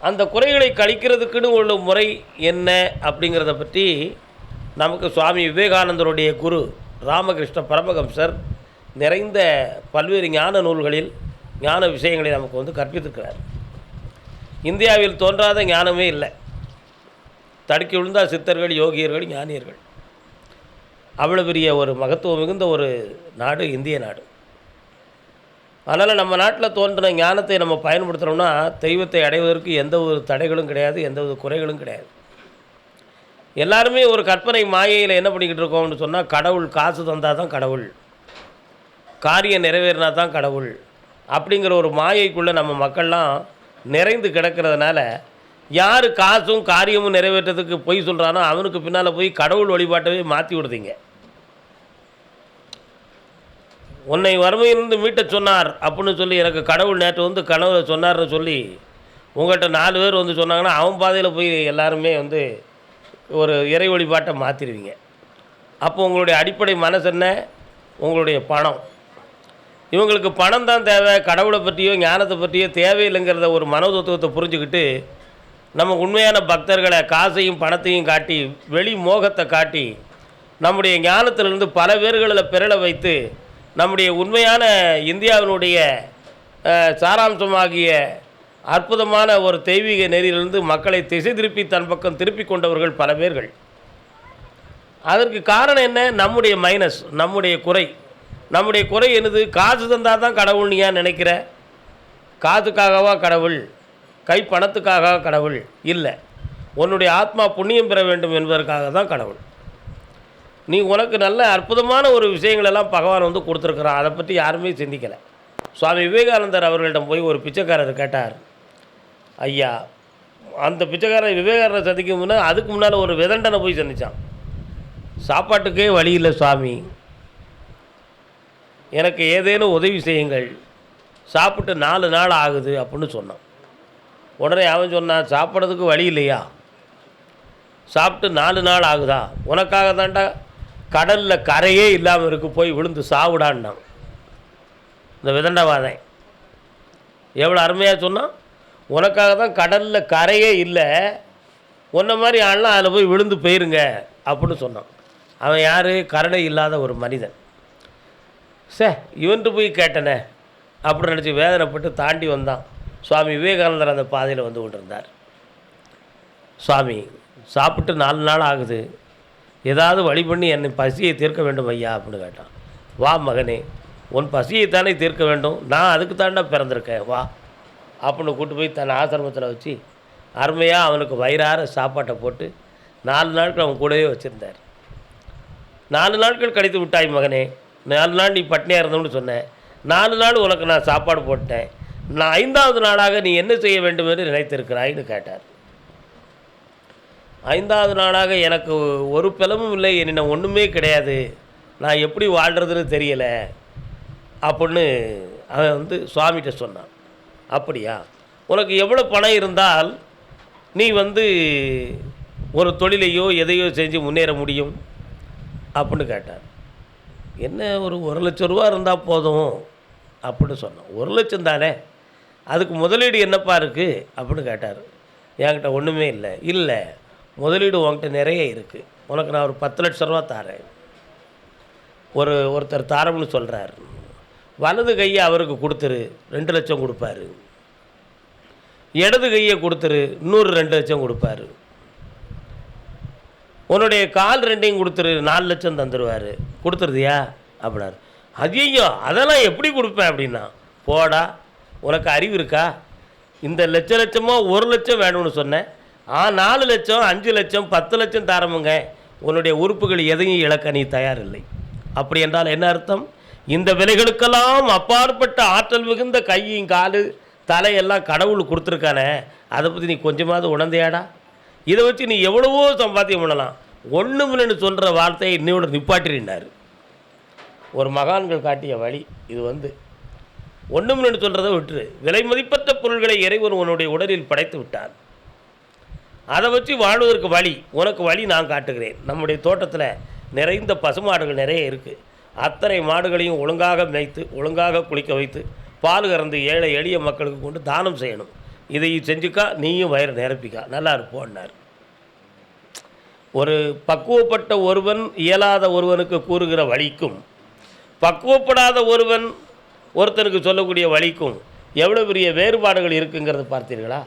அந்த குறைகளை கழிக்கிறதுக்குன்னு உள்ள முறை என்ன அப்படிங்கிறத பற்றி நமக்கு சுவாமி விவேகானந்தருடைய குரு ராமகிருஷ்ண பரமஹம்சர் நிறைந்த பல்வேறு ஞான நூல்களில் ஞான விஷயங்களை நமக்கு வந்து கற்பித்திருக்கிறார். இந்தியாவில் தோன்றாத ஞானமே இல்லை. தடுக்கி விழுந்தால் சித்தர்கள் யோகியர்கள் ஞானியர்கள். அவ்வளோ பெரிய ஒரு மகத்துவம் மிகுந்த ஒரு நாடு இந்திய நாடு. அதனால் நம்ம நாட்டில் தோன்றின ஞானத்தை நம்ம பயன்படுத்துகிறோம்னா தெய்வத்தை அடைவதற்கு எந்த ஒரு தடைகளும் கிடையாது எந்த ஒரு குறைகளும் கிடையாது. எல்லாருமே ஒரு கற்பனை மாயையில் என்ன பண்ணிக்கிட்டு இருக்கோம்னு சொன்னால் கடவுள் காசு தந்தால் தான் கடவுள். காரியம் நிறைவேறினா தான் கடவுள். அப்படிங்கிற ஒரு மாயைக்குள்ளே நம்ம மக்கள்லாம் நிறைந்து கிடக்கிறதுனால யார் காசும் காரியமும் நிறைவேற்றத்துக்கு பொய் சொல்கிறானோ அவனுக்கு பின்னால் போய் கடவுள் வழிபாட்டவே மாற்றி விடுதீங்க உன்னை வறுமையிலிருந்து மீட்ட சொன்னார் அப்படின்னு சொல்லி எனக்கு கடவுள் நேற்று வந்து கனவுல சொன்னார்னு சொல்லி உங்கள்கிட்ட நாலு பேர் வந்து சொன்னாங்கன்னா அவன் பாதையில் போய் எல்லாருமே வந்து ஒரு இறை வழிபாட்டை மாற்றிடுவீங்க அப்போ உங்களுடைய அடிப்படை மனசு என்ன? உங்களுடைய பணம். இவங்களுக்கு பணம் தான் தேவை கடவுளை பற்றியோ ஞானத்தை பற்றியோ தேவையில்லைங்கிறத ஒரு மனோதத்துவத்தை புரிஞ்சுக்கிட்டு நம்ம உண்மையான பக்தர்களை காசையும் பணத்தையும் காட்டி வெளி மோகத்தை காட்டி நம்முடைய ஞானத்திலிருந்து பல பேர்களில் பிறளை வைத்து நம்முடைய உண்மையான இந்தியாவினுடைய சாராம்சமாகிய அற்புதமான ஒரு தெய்வீக நெறியிலிருந்து மக்களை திசை திருப்பி தன் பக்கம் திருப்பி கொண்டவர்கள் பல பேர்கள். அதற்கு காரணம் என்ன? நம்முடைய மைனஸ் நம்முடைய குறை. நம்முடைய குறை என்னது? காசு தந்தால் தான் கடவுள் நீ ஏன் நினைக்கிற? காசுக்காகவா கடவுள்? கை பணத்துக்காக கடவுள்? இல்லை. உன்னுடைய ஆத்மா புண்ணியம் பெற வேண்டும் என்பதற்காக தான் கடவுள். நீ உனக்கு நல்ல அற்புதமான ஒரு விஷயங்களெல்லாம் பகவான் வந்து கொடுத்துருக்குறான். அதை பற்றி யாருமே சிந்திக்கலை. சுவாமி விவேகானந்தர் அவர்களிடம் போய் ஒரு பிச்சைக்காரர் கேட்டார். ஐயா அந்த பிச்சைக்காரர் விவேகானந்தர் சந்திக்கும் முன்னே அதுக்கு முன்னால் ஒரு விதண்டனை போய் சந்திச்சான். சாப்பாட்டுக்கே வழி இல்லை சுவாமி. எனக்கு ஏதேனும் உதவி செய்யுங்கள். சாப்பிட்டு நாலு நாள் ஆகுது அப்படின்னு சொன்னான். உடனே அவன் சொன்னான் சாப்பிட்றதுக்கு வழி இல்லையா? சாப்பிட்டு நாலு நாள் ஆகுதா? உனக்காக தான்டா கடலில் கரையே இல்லாமல் இருக்கு போய் விழுந்து சாவுடான்னான். இந்த விதண்டவாதன் எவ்வளோ அருமையாக சொன்னான் உனக்காக தான் கடலில் கரையே இல்லை உன்ன மாதிரி ஆள்லாம் அதில் போய் விழுந்து போயிருங்க அப்படின்னு சொன்னான். அவன் யார்? கருணை இல்லாத ஒரு மனிதன். சே இவன்ட்டு போய் கேட்டனே அப்படின்னு நினச்சி வேதனைப்பட்டு தாண்டி வந்தான். சுவாமி விவேகானந்தர் அந்த பாதையில் வந்து கொண்டிருந்தார். சுவாமி சாப்பிட்டு நாலு நாள் ஆகுது. ஏதாவது வழி பண்ணி என்னை பசியை தீர்க்க வேண்டும் ஐயா அப்படின்னு கேட்டான். வா மகனே உன் பசியை தானே தீர்க்க வேண்டும். நான் அதுக்கு தாண்டா பிறந்திருக்கேன். வா. அப்படின்னு கூட்டு போய் தன் ஆசிரமத்தில் வச்சு அருமையாக அவனுக்கு வயிறார சாப்பாட்டை போட்டு நாலு நாட்கள் அவன் கூடவே வச்சுருந்தார். நாலு நாட்கள் கழித்து விட்டாய் மகனே. நாலு நாள் நீ பட்னியாக இருந்தோம்னு சொன்னேன். நாலு நாள் உனக்கு நான் சாப்பாடு போட்டேன். நான் ஐந்தாவது நாளாக நீ என்ன செய்ய வேண்டும் என்று நினைத்திருக்கிறாய்னு கேட்டார். ஐந்தாவது நாளாக எனக்கு ஒரு பிளமும் இல்லை என்னென்ன ஒன்றுமே கிடையாது. நான் எப்படி வாழ்கிறதுன்னு தெரியலை. அப்படின்னு அவன் வந்து சுவாமிகிட்ட சொன்னான். அப்படியா? உனக்கு எவ்வளோ பணம் இருந்தால் நீ வந்து ஒரு தொழிலையோ எதையோ செஞ்சு முன்னேற முடியும். அப்படின்னு கேட்டார் என்ன ஒரு ஒரு லட்ச ரூபா இருந்தால் போதும்? அப்படின்னு சொன்னான். ஒரு லட்சம் தானே? அதுக்கு முதலீடு என்னப்பா இருக்குது அப்படின்னு கேட்டார். என்கிட்ட ஒன்றுமே இல்லை. இல்லை. முதலீடு உன்கிட்ட நிறைய இருக்குது உனக்கு நான் ஒரு பத்து லட்ச ரூபா தரேன். ஒரு ஒருத்தர் தரம்னு சொல்கிறார் வலது கையை அவருக்கு கொடுத்துரு ரெண்டு லட்சம் கொடுப்பாரு. இடது கையை கொடுத்துரு இன்னொரு ரெண்டு லட்சம் கொடுப்பாரு. உன்னுடைய கால் ரெண்டையும் கொடுத்துரு நாலு லட்சம் தந்துடுவார் கொடுத்துருதியா? அப்படின்னாரு. அதையும் அதெல்லாம் எப்படி கொடுப்பேன் அப்படின்னா போடா உனக்கு அறிவு இருக்கா? இந்த லட்ச லட்சமாக ஒரு லட்சம் வேணும்னு சொன்னேன். ஆ நாலு லட்சம் அஞ்சு லட்சம் பத்து லட்சம் தரமுங்க. உன்னுடைய உறுப்புகள் எதையும் இழக்க நீ தயாரில்லை. அப்படி என்றால் என்ன அர்த்தம்? இந்த விலைகளுக்கெல்லாம் அப்பாற்பட்ட ஆற்றல் மிகுந்த கையும் காலு தலையெல்லாம் கடவுள் கொடுத்துருக்கானே அதை பற்றி நீ கொஞ்சமாவது உணர்ந்தியாடா? இதை வச்சு நீ எவ்வளவோ சம்பாத்தியம் பண்ணலாம். ஒன்றுமில்லைன்னு சொல்கிற வார்த்தையை இன்னையோட நிப்பாட்டினார் ஒரு மகான்கள் காட்டிய வழி இது வந்து ஒன்றுமில்லைன்னு சொல்கிறத விட்டுரு. விலை மதிப்பற்ற பொருள்களை இறைவன் உன்னுடைய உடலில் படைத்து விட்டான். அதை வச்சு வாழ்வதற்கு வழி உனக்கு வழி நான் காட்டுகிறேன். நம்முடைய தோட்டத்தில் நிறைந்த பசுமாடுகள் நிறைய இருக்குது அத்தனை மாடுகளையும் ஒழுங்காக மேய்த்து ஒழுங்காக குளிக்க வைத்து பால் கறந்து ஏழை எளிய மக்களுக்கு கொண்டு தானம் செய்யணும். இதை செஞ்சுக்கா நீயும் வயிறு நிரப்பிக்கா. நல்லா இருப்போன்னார் ஒரு பக்குவப்பட்ட ஒருவன் இயலாத ஒருவனுக்கு கூறுகிற வழிக்கும் பக்குவப்படாத ஒருவன் ஒருத்தனுக்கு சொல்லக்கூடிய வழிக்கும் எவ்வளோ பெரிய வேறுபாடுகள் இருக்குங்கிறத பார்த்தீர்களா?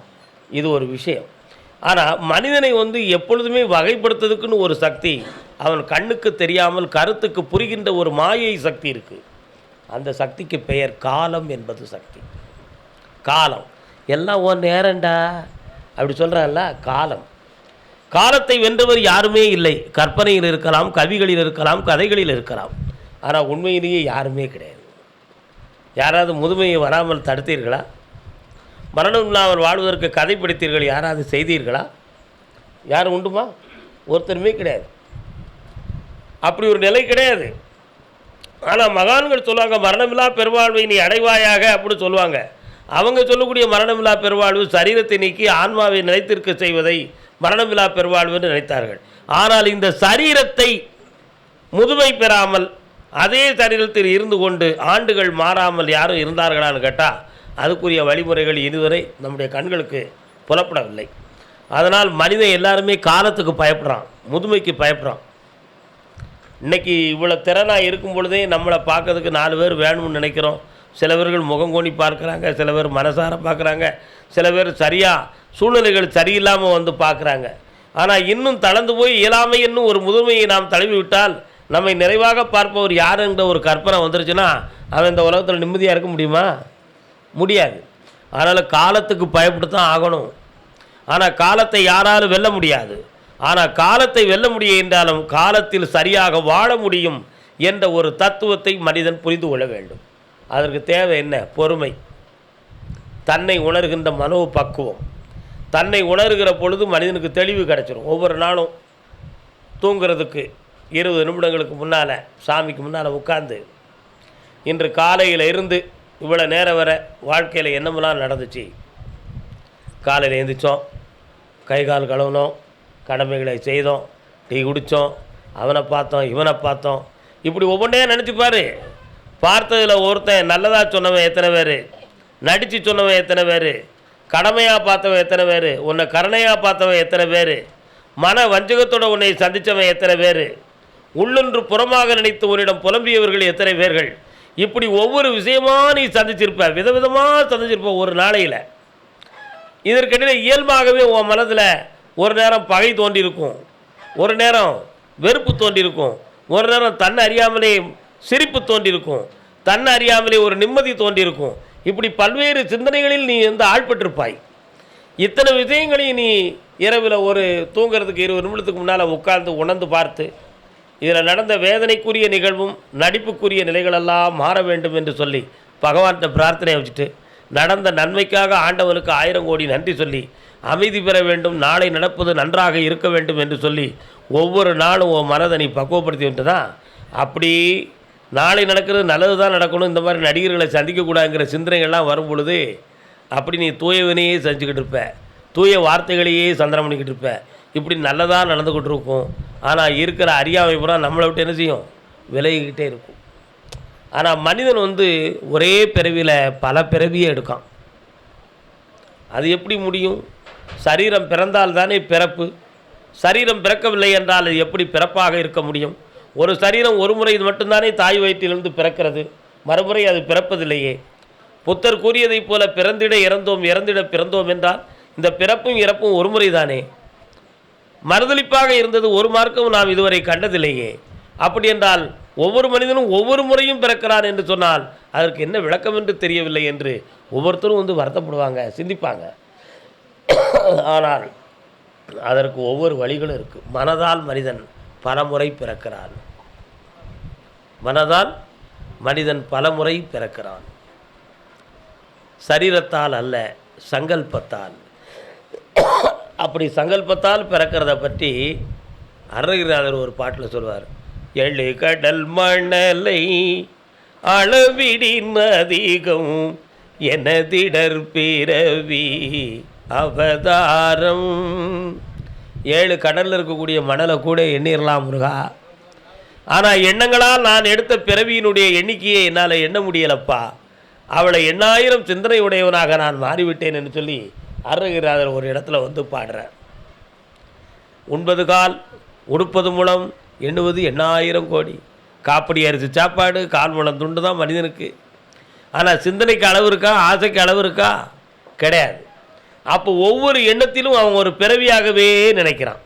இது ஒரு விஷயம். ஆனால் மனிதனை வந்து எப்பொழுதுமே வகைப்படுத்துறதுக்குன்னு ஒரு சக்தி அவன் கண்ணுக்கு தெரியாமல் கருத்துக்கு புரிகின்ற ஒரு மாயை சக்தி இருக்குது அந்த சக்திக்கு பெயர் காலம் என்பது சக்தி. காலம். எல்லாம் ஒன் நேரண்டா அப்படி சொல்கிறான்ல காலம். காலத்தை வென்றவர் யாருமே இல்லை. கற்பனையில் இருக்கலாம் கவிகளில் இருக்கலாம் கதைகளில் இருக்கலாம். ஆனால் உண்மையிலேயே யாருமே கிடையாது. யாராவது முதுமையை வராமல் தடுத்தீர்களா? மரணம் இல்லாமல் வாழ்வதற்கு கதை படித்தீர்கள் யாராவது செய்தீர்களா? யாரும் உண்டுமா? ஒருத்தருமே கிடையாது. அப்படி ஒரு நிலை கிடையாது. ஆனால் மகான்கள் சொல்லுவாங்க மரணமில்லா பெருவாழ்வை நீ அடைவாயாக அப்படின்னு சொல்லுவாங்க. அவங்க சொல்லக்கூடிய மரணமில்லா பெருவாழ்வு சரீரத்தை நீக்கி ஆன்மாவை நிலைத்திருக்க செய்வதை மரணமில்லா பெருவாழ்வு என்று நினைத்தார்கள். ஆனால் இந்த சரீரத்தை முதுமை பெறாமல் அதே சரீரத்தில் இருந்து கொண்டு ஆண்டுகள் மாறாமல் யாரும் இருந்தார்களான்னு கேட்டால் அதுக்குரிய வழிமுறைகள் இதுவரை நம்முடைய கண்களுக்கு புலப்படவில்லை. அதனால் மனிதன் எல்லாருமே காலத்துக்கு பயப்படுறான் முதுமைக்கு பயப்படுறான். இன்றைக்கி இவ்வளோ திறனாக இருக்கும் பொழுதே நம்மளை பார்க்கறதுக்கு நாலு பேர் வேணும்னு நினைக்கிறோம். சில பேர்கள் முகங்கோணி பார்க்குறாங்க சில பேர் மனசார பார்க்குறாங்க சில பேர் சரியாக சூழ்நிலைகள் சரியில்லாமல் வந்து பார்க்குறாங்க. ஆனால் இன்னும் தளர்ந்து போய் இயலாமை இன்னும் ஒரு முதுமையை நாம் தழுவி விட்டால் நம்மை நிறைவாக பார்ப்பவர் யாருன்ற ஒரு கற்பனை வந்துருச்சுன்னா அவன் இந்த உலகத்தில் நிம்மதியாக இருக்க முடியுமா? முடியாது. அதனால் காலத்துக்கு பயப்பட்டு தான் ஆகணும். ஆனால் காலத்தை யாராலும் வெல்ல முடியாது. ஆனால் காலத்தை வெல்ல முடியும் என்றாலும் காலத்தில் சரியாக வாழ முடியும் என்ற ஒரு தத்துவத்தை மனிதன் புரிந்து கொள்ள வேண்டும். அதற்கு தேவை என்ன? பொறுமை. தன்னை உணர்கின்ற மனோ பக்குவம் தன்னை உணர்கிற பொழுது மனிதனுக்கு தெளிவு கிடச்சிடும் ஒவ்வொரு நாளும் தூங்குறதுக்கு இருபது நிமிடங்களுக்கு முன்னால் சாமிக்கு முன்னால் உட்கார்ந்து இன்று காலையில் இருந்து இவ்வளோ நேரம் வர வாழ்க்கையில் என்னமெல்லாம் நடந்துச்சு? காலையில் எழுந்திரிச்சோம் கை கால் கழுவுனோம் கடமைகளை செய்தோம் டீ குடித்தோம் அவனை பார்த்தோம் இவனை பார்த்தோம். இப்படி ஒவ்வொன்றையும் நினச்சி பார்த்ததில் ஒருத்தன் நல்லதாக சொன்னவன் எத்தனை பேர்? நடித்து சொன்னவன் எத்தனை பேர்? கடமையாக பார்த்தவன் எத்தனை பேர்? உன்னை கருணையாக பார்த்தவன் எத்தனை பேர்? மன வஞ்சகத்தோடு உன்னை சந்தித்தவன் எத்தனை பேர்? உள்ளொன்று புறமாக நினைத்து உன்னிடம் புலம்பியவர்கள் எத்தனை பேர்கள்? இப்படி ஒவ்வொரு விஷயமா நீ சந்திச்சிருப்ப விதவிதமாக சந்திச்சிருப்ப ஒரு நாளையில். இதற்கிடையில் இயல்பாகவே உன் மனதில் ஒரு நேரம் பகை தோன்றியிருக்கும். ஒரு நேரம் வெறுப்பு தோன்றியிருக்கும். ஒரு நேரம் தன்னை அறியாமலே சிரிப்பு தோன்றியிருக்கும். தன்னை அறியாமலே ஒரு நிம்மதி தோன்றியிருக்கும். இப்படி பல்வேறு சிந்தனைகளில் நீ வந்து ஆழ்பட்டிருப்பாய். இத்தனை விஷயங்களையும் நீ இரவில் ஒரு தூங்குறதுக்கு இருபது நிமிடத்துக்கு முன்னால் உட்கார்ந்து உணர்ந்து பார்த்து இதில் நடந்த வேதனைக்குரிய நிகழ்வும் நடிப்புக்குரிய நிலைகளெல்லாம் மாற வேண்டும் என்று சொல்லி பகவான்கிட்ட பிரார்த்தனை வச்சுட்டு நடந்த நன்மைக்காக ஆண்டவனுக்கு ஆயிரம் கோடி நன்றி சொல்லி அமைதி பெற வேண்டும் நாளை நடப்பது நன்றாக இருக்க வேண்டும் என்று சொல்லி ஒவ்வொரு நாளும் உன் மனதை நீ பக்குவப்படுத்தி விட்டுனா அப்படி நாளை நடக்கிறது நல்லது தான் நடக்கணும் இந்த மாதிரி நடிகர்களை சந்திக்கக்கூடாதுங்கிற சிந்தனைகள்லாம் வரும் பொழுது அப்படி நீ தூயவனையே செஞ்சுக்கிட்டு இருப்ப தூய வார்த்தைகளையே சந்திரம் பண்ணிக்கிட்டு இருப்ப. இப்படி நல்லதாக நடந்துக்கிட்டு இருக்கும் ஆனால் இருக்கிற அறியாமை பூரா நம்மளை விட்டு என்ன செய்யும்? விலகிக்கிட்டே இருக்கும். ஆனால் மனிதன் வந்து ஒரே பிறவியில் பல பிறவியே எடுக்கான். அது எப்படி முடியும்? சரீரம் பிறந்தால் தானே பிறப்பு. சரீரம் பிறக்கவில்லை என்றால் அது எப்படி பிறப்பாக இருக்க முடியும்? ஒரு சரீரம் ஒரு முறை மட்டும்தானே தாய் வயிற்றிலிருந்து பிறக்கிறது. மறுமுறை அது பிறப்பதில்லையே. புத்தர் கூறியதைப் போல பிறந்திட இறந்தோம் இறந்திட பிறந்தோம் என்றால் இந்த பிறப்பும் இறப்பும் ஒரு முறை தானே. மறுதளிப்பாக இருந்தது ஒரு மார்க்கம் நாம் இதுவரை கண்டதில்லையே. அப்படி என்றால் ஒவ்வொரு மனிதனும் ஒவ்வொரு முறையும் பிறக்கிறான் என்று சொன்னால் அதற்கு என்ன விளக்கம் என்று தெரியவில்லை என்று ஒவ்வொருத்தரும் வந்து வருத்தப்படுவாங்க சிந்திப்பாங்க. ஆனால் அதற்கு ஒவ்வொரு வழிகளும் இருக்குது மனதால் மனிதன் பலமுறை பிறக்கிறான். மனதால் மனிதன் பலமுறை பிறக்கிறான். சரீரத்தால் அல்ல சங்கல்பத்தால். அப்படி சங்கல்பத்தால் பிறக்கிறத பற்றி அருணகிரிநாதர் ஒரு பாட்டில் சொல்வார். எழு கடல் மணலை அளவிடின் அதிகம் எனதிடர் பிறவி அவதாரம். ஏழு கடலில் இருக்கக்கூடிய மணலை கூட எண்ணிடலாம் முருகா. ஆனால் எண்ணங்களால் நான் எடுத்த பிறவியினுடைய எண்ணிக்கையை என்னால் எண்ண முடியலப்பா. அவளை எண்ணாயிரம் சிந்தனை உடையவனாக நான் மாறிவிட்டேன் என்று சொல்லி அருகிராதர் ஒரு இடத்துல வந்து பாடுறார். உண்பது கால் உடுப்பது மூலம் எண்ணுவது எண்ணாயிரம் கோடி. காப்படி அரிசி சாப்பாடு கால் மூலம் துண்டு தான் மனிதனுக்கு. ஆனால் சிந்தனைக்கு அளவு இருக்கா ஆசைக்கு அளவு இருக்கா? கிடையாது. அப்போ ஒவ்வொரு எண்ணத்திலும் அவன் ஒரு பிறவியாகவே நினைக்கிறான்.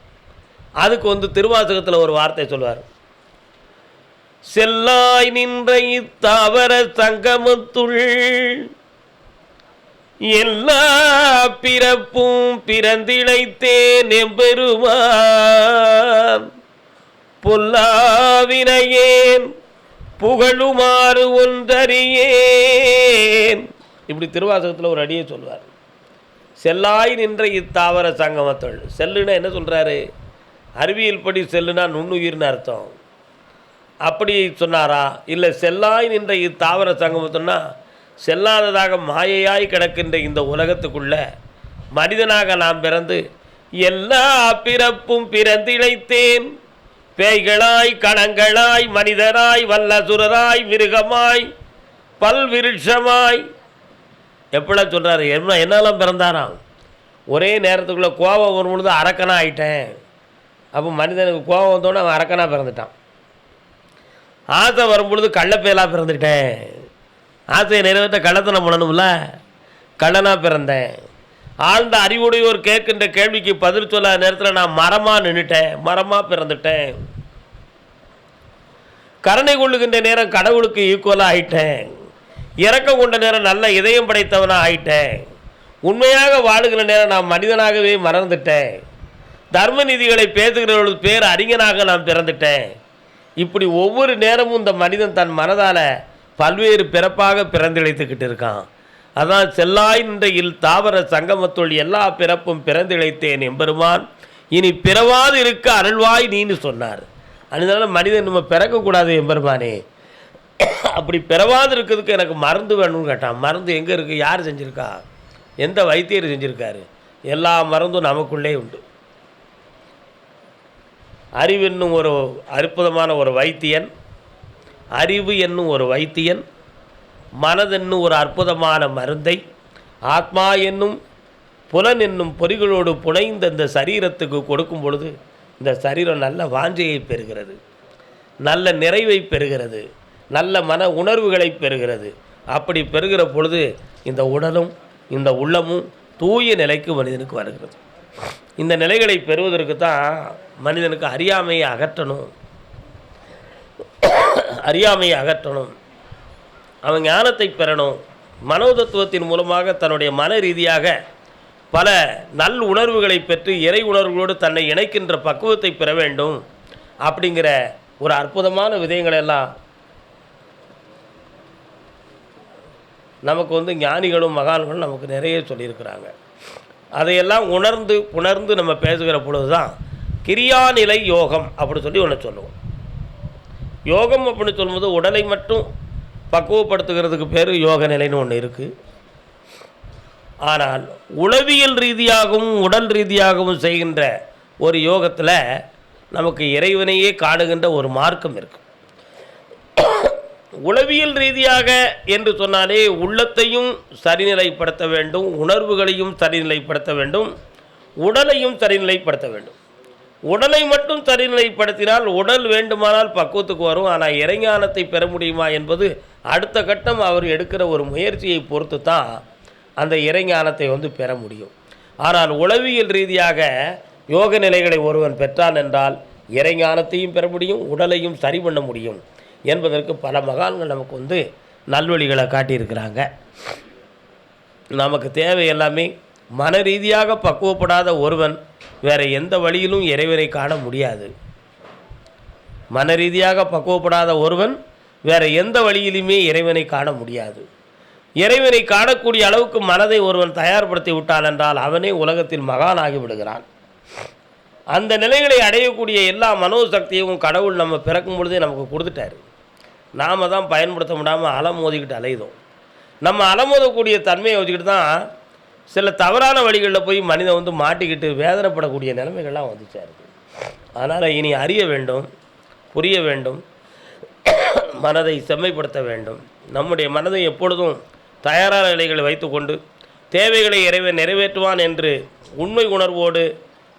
அதுக்கு வந்து திருவாசகத்தில் ஒரு வார்த்தை சொல்வார் செல்லாய் நின்ற இத்தாவர சங்கமத்துள் எல்லா பிறப்பும் பிறந்திழைத்தேன் எம்பெருமான். பொல்லாவினையேன் புகழுமாறு ஒன்றறியேன். இப்படி திருவாசகத்தில் ஒரு அடியை சொல்வார் செல்லாய் நின்ற இத்தாவர சங்கமத்தொள் செல்லுன்னா என்ன சொல்கிறாரு அறிவியல் படி செல்லுனா நுண்ணுயிர்னு அர்த்தம். அப்படி சொன்னாரா? இல்லை செல்லாய் நின்ற இத்தாவர சங்கமத்தொன்னா செல்லாததாக மாயையாய் கிடக்கின்ற இந்த உலகத்துக்குள்ள மனிதனாக நாம் பிறந்து எல்லா பிறப்பும் பிறந்திழைத்தேன். பேய்களாய் கணங்களாய் மனிதராய் வல்லசுரராய் மிருகமாய் பல்விருஷமாய் எப்படிலாம் சொல்கிறாரு என்ன என்னெல்லாம் பிறந்தாராம்? ஒரே நேரத்துக்குள்ளே கோபம் வரும் பொழுது அரக்கனாக ஆயிட்டேன். அப்போ மனிதனுக்கு கோபம் வந்தோடனே அவன் அரக்கனாக பிறந்துட்டான். ஆசை வரும் பொழுது கள்ளப்பேலாக பிறந்துட்டேன். ஆசையை நிறைவேற்ற கடத்தனை பண்ணணும்ல கடனாக பிறந்தேன். ஆழ்ந்த அறிவுடையோர் கேட்கின்ற கேள்விக்கு பதில் சொல்லாத நேரத்தில் நான் மரமாக நின்றுட்டேன் மரமாக பிறந்துட்டேன். கருணை கொள்ளுகின்ற நேரம் கடவுளுக்கு ஈக்குவலாக ஆயிட்டேன். இறக்கம் கொண்ட நேரம் நல்ல இதயம் படைத்தவனாக ஆயிட்டேன். உண்மையாக வாழுகிற நேரம் நான் மனிதனாகவே மறந்துட்டேன். தர்ம நீதிகளை பேசுகிறவர்கள் பேர் அறிஞனாக நான் பிறந்துட்டேன். இப்படி ஒவ்வொரு நேரமும் இந்த மனிதன் தன் மனதால் பல்வேறு பிறப்பாக பிறந்திழைத்துக்கிட்டு இருக்கான். அதான் செல்லாய் நின்றையில் தாவர சங்கமத்துள் எல்லா பிறப்பும் பிறந்திழைத்தேன் எம்பெருமான். இனி பிறவாது இருக்க அருள்வாய் நீன்னு சொன்னார். அதனால மனிதன் நம்ம பிறக்கக்கூடாது எம்பெருமானே. அப்படி பிறவாது இருக்கிறதுக்கு எனக்கு மருந்து வேணும்னு கேட்டான். மருந்து எங்கே இருக்குது யார் செஞ்சுருக்கா? எந்த வைத்தியர் செஞ்சுருக்காரு? எல்லா மருந்தும் நமக்குள்ளே உண்டு. அறிவு என்னும் ஒரு அற்புதமான ஒரு வைத்தியன். அறிவு என்னும் ஒரு வைத்தியன் மனதென்னும் ஒரு அற்புதமான மருந்தை ஆத்மா என்னும் புலன் என்னும் பொறிகளோடு புனைந்த இந்த சரீரத்துக்கு கொடுக்கும் பொழுது இந்த சரீரம் நல்ல வாஞ்சையை பெறுகிறது நல்ல நிறைவை பெறுகிறது நல்ல மன உணர்வுகளை பெறுகிறது. அப்படி பெறுகிற பொழுது இந்த உடலும் இந்த உள்ளமும் தூய நிலைக்கு மனிதனுக்கு வருகிறது. இந்த நிலைகளை பெறுவதற்கு தான் மனிதனுக்கு அறியாமையை அகற்றணும். அறியாமையை அகற்றணும். அவன் ஞானத்தை பெறணும். மனோதத்துவத்தின் மூலமாக தன்னுடைய மன ரீதியாக பல நல் உணர்வுகளை பெற்று இறை உணர்வுகளோடு தன்னை இணைக்கின்ற பக்குவத்தை பெற வேண்டும். அப்படிங்கிற ஒரு அற்புதமான விதயங்களை எல்லாம் நமக்கு வந்து ஞானிகளும் மகான்களும் நமக்கு நிறைய சொல்லியிருக்கிறாங்க. அதையெல்லாம் உணர்ந்து உணர்ந்து நம்ம பேசுகிற பொழுது தான் கிரியாநிலை யோகம் அப்படி சொல்லி ஒன்று சொல்லுவோம். யோகம் அப்படின்னு சொல்லும்போது உடலை மட்டும் பக்குவப்படுத்துகிறதுக்கு பேர் யோக நிலைன்னு ஒன்று இருக்குது ஆனால் உளவியல் ரீதியாகவும் உடல் ரீதியாகவும் செய்கின்ற ஒரு யோகத்தில் நமக்கு இறைவனையே காணுகின்ற ஒரு மார்க்கம் இருக்கு. உளவியல் ரீதியாக என்று சொன்னாலே உள்ளத்தையும் சரிநிலைப்படுத்த வேண்டும் உணர்வுகளையும் சரிநிலைப்படுத்த வேண்டும் உடலையும் சரிநிலைப்படுத்த வேண்டும். உடலை மட்டும் சரிநிலைப்படுத்தினால் உடல் வேண்டுமானால் பக்குவத்துக்கு வரும். ஆனால் இறைஞானத்தை பெற முடியுமா என்பது அடுத்த கட்டம் அவர் எடுக்கிற ஒரு முயற்சியை பொறுத்து தான் அந்த இறைஞானத்தை வந்து பெற முடியும். ஆனால் உளவியல் ரீதியாக யோக நிலைகளை ஒருவன் பெற்றான் என்றால் இறைஞானத்தையும் பெற முடியும் உடலையும் சரி பண்ண முடியும் என்பதற்கு பல மகான்கள் நமக்கு வந்து நல்வழிகளை காட்டியிருக்கிறாங்க. நமக்கு தேவை எல்லாமே மன ரீதியாக பக்குவப்படாத ஒருவன் வேறு எந்த வழியிலும் இறைவனை காண முடியாது. மன ரீதியாக பக்குவப்படாத ஒருவன் வேறு எந்த வழியிலுமே இறைவனை காண முடியாது. இறைவனை காணக்கூடிய அளவுக்கு மனதை ஒருவன் தயார்படுத்தி விட்டான் என்றால் அவனே உலகத்தில் மகானாகி விடுகிறான். அந்த நிலைகளை அடையக்கூடிய எல்லா மனோசக்தியும் கடவுள் நம்ம பிறக்கும் பொழுதே நமக்கு கொடுத்துட்டாரு. நாம் தான் பயன்படுத்த முடியாமல் அலமோதிக்கிட்டு அலையுதோம். நம்ம அலமோதக்கூடிய தன்மையை வச்சுக்கிட்டு தான் சில தவறான வழிகளில் போய் மனிதன் வந்து மாட்டிக்கிட்டு வேதனைப்படக்கூடிய நிலைமைகள்லாம் வந்துச்சா இருக்குது அதனால் இனி அறிய வேண்டும் புரிய வேண்டும் மனதை செம்மைப்படுத்த வேண்டும். நம்முடைய மனதை எப்பொழுதும் தயாரான நிலைகளை வைத்துக்கொண்டு தேவைகளை இறைவ நிறைவேற்றுவான் என்று உண்மை உணர்வோடு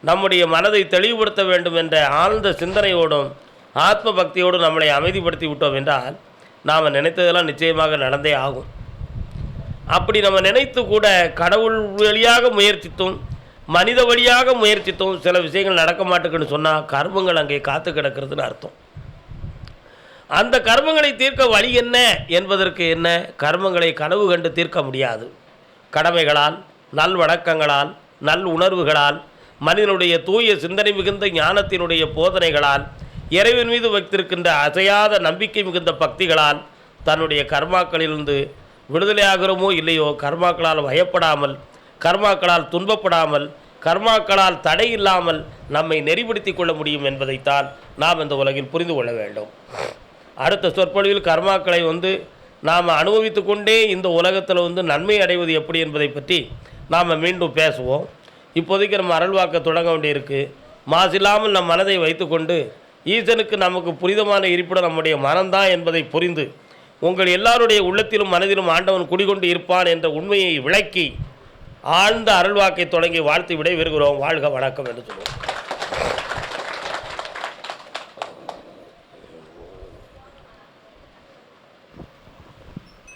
நம்முடைய மனதை தெளிவுபடுத்த வேண்டும் என்ற ஆழ்ந்த சிந்தனையோடும் ஆத்ம பக்தியோடு நம்மளை அமைதிப்படுத்தி விட்டோம் என்றால் நாம் நினைத்ததெல்லாம் நிச்சயமாக நடந்தே ஆகும். அப்படி நம்ம நினைத்து கூட கடவுள் வழியாக முயற்சித்தும் மனித வழியாக முயற்சித்தும் சில விஷயங்கள் நடக்க மாட்டேங்குன்னு சொன்னால் கர்மங்கள் அங்கே காத்து கிடக்கிறதுன்னு அர்த்தம். அந்த கர்மங்களை தீர்க்க வழி என்ன என்பதற்கு என்ன? கர்மங்களை கனவு கண்டு தீர்க்க முடியாது. கடமைகளால் நல்வழக்கங்களால் நல் உணர்வுகளால் மனிதனுடைய தூய சிந்தனை மிகுந்த ஞானத்தினுடைய போதனைகளால் இறைவன் மீது வைத்திருக்கின்ற அசையாத நம்பிக்கை மிகுந்த பக்திகளால் தன்னுடைய கர்மாக்களிலிருந்து விடுதலையாகிறோமோ இல்லையோ கர்மாக்களால் பயப்படாமல் கர்மாக்களால் துன்பப்படாமல் கர்மாக்களால் தடை இல்லாமல் நம்மை நெறிப்படுத்தி கொள்ள முடியும் என்பதைத்தான் நாம் இந்த உலகில் புரிந்து கொள்ள வேண்டும். அடுத்த சொற்பொழிவில் கர்மாக்களை வந்து நாம் அனுபவித்து கொண்டே இந்த உலகத்தில் வந்து நன்மை அடைவது எப்படி என்பதை பற்றி நாம் மீண்டும் பேசுவோம். இப்போதைக்கு நம்ம அருள்வாக்க தொடங்க வேண்டியிருக்கு. மாசில்லாமல் நம் மனதை வைத்துக்கொண்டு ஈசனுக்கு நமக்கு புனிதமான இருப்பிடம் நம்முடைய மனம்தான் என்பதை புரிந்து உங்கள் எல்லாருடைய உள்ளத்திலும் மனதிலும் ஆண்டவன் குடிகொண்டு இருப்பான் என்ற உண்மையை விளக்கி ஆழ்ந்த அருள்வாக்கை தொடங்கி வாழ்த்து விடை வருகிறோம் வாழ்க வணக்கம் என்று சொல்லுவோம்.